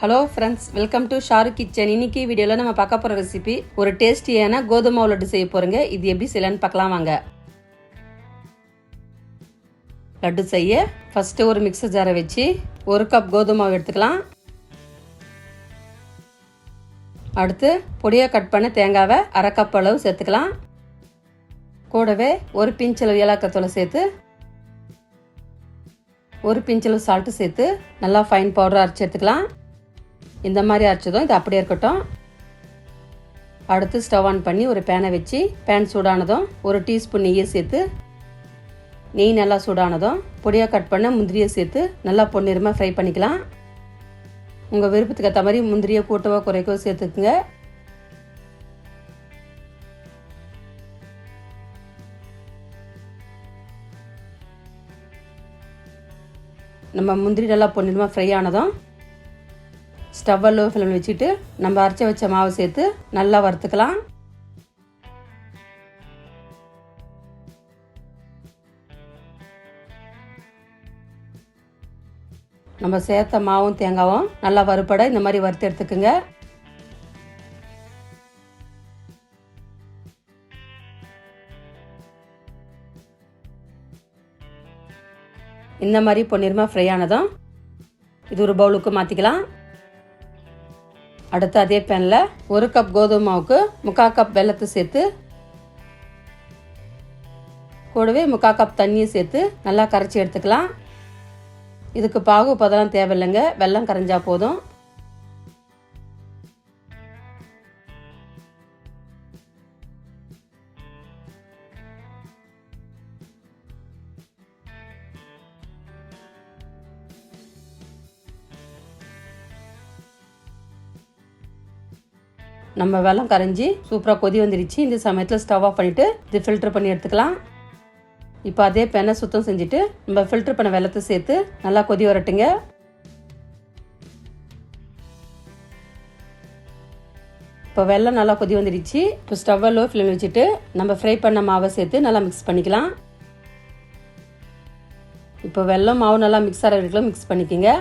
Hello friends welcome to Sharu kitchen இன்னைக்கு வீடியோவில் நம்ம பார்க்க போகிற ரெசிபி ஒரு டேஸ்டியான கோதுமை லட்டு செய்ய போகிறோங்க இது எப்படி செய்யலான்னு பார்க்கலாம் வாங்க. லட்டு செய்ய ஃபஸ்ட்டு ஒரு மிக்சர் ஜாரை வச்சு ஒரு கப் கோதுமை மாவு எடுத்துக்கலாம். அடுத்து பொடியாக கட் பண்ண தேங்காவை அரை கப் அளவு சேர்த்துக்கலாம். கூடவே ஒரு பிஞ்சளவு ஏலாக்கத்தூளை சேர்த்து ஒரு பிஞ்சளவு சால்ட்டு சேர்த்து நல்லா ஃபைன் பவுடர் அரைச்சி எடுத்துக்கலாம். இந்த மாதிரி அரைச்சதும் இது அப்படியே இருக்கட்டும். அடுத்து ஸ்டவ் ஆன் பண்ணி ஒரு பேனை வச்சு பேன் சூடானதும் ஒரு டீஸ்பூன் நெய்யை சேர்த்து நெய் நல்லா சூடானதும் பொடியாக கட் பண்ண முந்திரியை சேர்த்து நல்லா பொன்னிறமாக ஃப்ரை பண்ணிக்கலாம். உங்கள் விருப்பத்துக்கு ஏற்ற மாதிரி முந்திரியை கூட்டவோ குறைக்கவோ சேர்த்துக்குங்க. நம்ம முந்திரி நல்லா பொன்னிறமாக ஃப்ரை ஆனதும் ஸ்டவ்வை லோ ஃப்ளேமில் வச்சுட்டு நம்ம அரைச்சி வச்ச மாவு சேர்த்து நல்லா வறுத்துக்கலாம். நம்ம சேர்த்த மாவும் தேங்காவும் நல்லா வறுப்பட இந்த மாதிரி வறுத்து எடுத்துக்குங்க. இந்த மாதிரி பொன்னிறமாக ஃப்ரை ஆனதும் இது ஒரு பவுலுக்கு மாற்றிக்கலாம் அடுத்து அதே பேனில் ஒரு கப் கோதுமை மாவுக்கு முக்கால் கப் வெள்ளத்தை சேர்த்து கூடவே முக்கால் கப் தண்ணியை சேர்த்து நல்லா கரைச்சி எடுத்துக்கலாம். இதுக்கு பாகு பதம் தேவையில்லைங்க. வெள்ளம் கரைஞ்சா போதும். நம்ம வெள்ளம் கரைஞ்சி சூப்பராக கொதி வந்துடுச்சு இந்த சமயத்தில் ஸ்டவ் ஆஃப் பண்ணிவிட்டு இது ஃபில்டர் பண்ணி எடுத்துக்கலாம். இப்போ அதே பெண்ணை சுத்தம் செஞ்சுட்டு நம்ம ஃபில்டர் பண்ண வெள்ளத்தை சேர்த்து நல்லா கொதி வரட்டுங்க. இப்போ வெள்ளம் நல்லா கொதி வந்துடுச்சு இப்போ ஸ்டவ்வை லோ ஃப்ளேம் வச்சுட்டு நம்ம ஃப்ரை பண்ண மாவை சேர்த்து நல்லா மிக்ஸ் பண்ணிக்கலாம். இப்போ வெள்ளம் மாவு நல்லா மிக்ஸ் ஆகிற வரைக்கும் மிக்ஸ் பண்ணிக்கோங்க.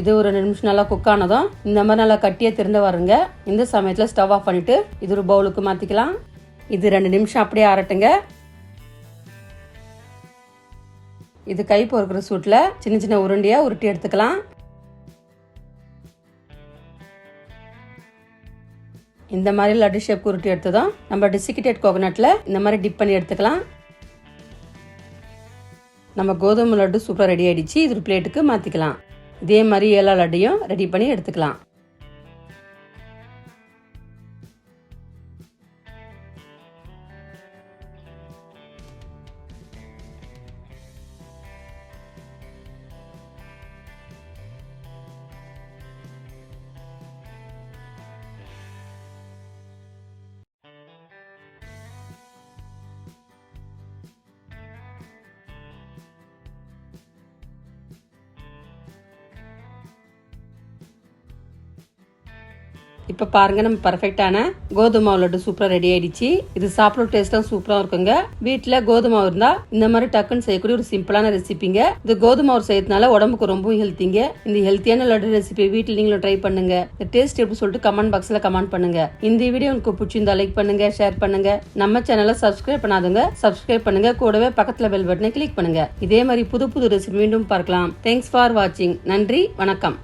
இது ஒரு ரெண்டு நிமிஷம் நல்லா குக் ஆனதும் இந்த மாதிரி நல்லா கட்டியே திறந்து வருங்க. இந்த சமயத்தில் ஸ்டவ் ஆஃப் பண்ணிவிட்டு இது ஒரு பவுலுக்கு மாற்றிக்கலாம் இது ரெண்டு நிமிஷம் அப்படியே ஆறட்டுங்க. இது கை பொறுக்கிற சூட்டில் சின்ன சின்ன உருண்டையாக உருட்டி எடுத்துக்கலாம். இந்த மாதிரி லட்டு ஷேப் உருட்டி எடுத்ததும் நம்ம டிசிகிட்டேட் கோகனட்டில் இந்த மாதிரி டிப் பண்ணி எடுத்துக்கலாம். நம்ம கோதுமை லட்டு சூப்பராக ரெடி ஆகிடுச்சு இது ஒரு பிளேட்டுக்கு மாற்றிக்கலாம் இதே மாதிரி ஏலா லட்டையும் ரெடி பண்ணி எடுத்துக்கலாம். இப்போ பாருங்க நம்ம பர்ஃபெக்டான கோதுமை லட்டு சூப்பராக ரெடி ஆயிடுச்சு. இது சாப்பிட டேஸ்ட்டும் சூப்பராக இருக்குங்க. வீட்டில் கோதுமை இருந்தால் இந்த மாதிரி டக்குன்னு செய்யக்கூடிய ஒரு சிம்பிளான ரெசிபிங்க இது கோதுமை மாவு செய்யறதுனால உடம்புக்கு ரொம்பவும் ஹெல்த்திங்க இந்த ஹெல்த்தியான லட்டு ரெசிபி வீட்டில் நீங்களும் ட்ரை பண்ணுங்க. இந்த டேஸ்ட் எப்படி சொல்லிட்டு கமெண்ட் பாக்ஸில் கமெண்ட் பண்ணுங்க. இந்த வீடியோ உங்களுக்கு பிடிச்சிருந்தா லைக் பண்ணுங்க ஷேர் பண்ணுங்க. நம்ம சேனலை சப்ஸ்கிரைப் பண்ணாதவங்க சப்ஸ்கிரைப் பண்ணுங்க. கூடவே பக்கத்தில் பெல் பட்டனை கிளிக் பண்ணுங்க. இதே மாதிரி புது புது ரெசிபி மீண்டும் பார்க்கலாம். தேங்க்ஸ் ஃபார் வாட்சிங் நன்றி வணக்கம்.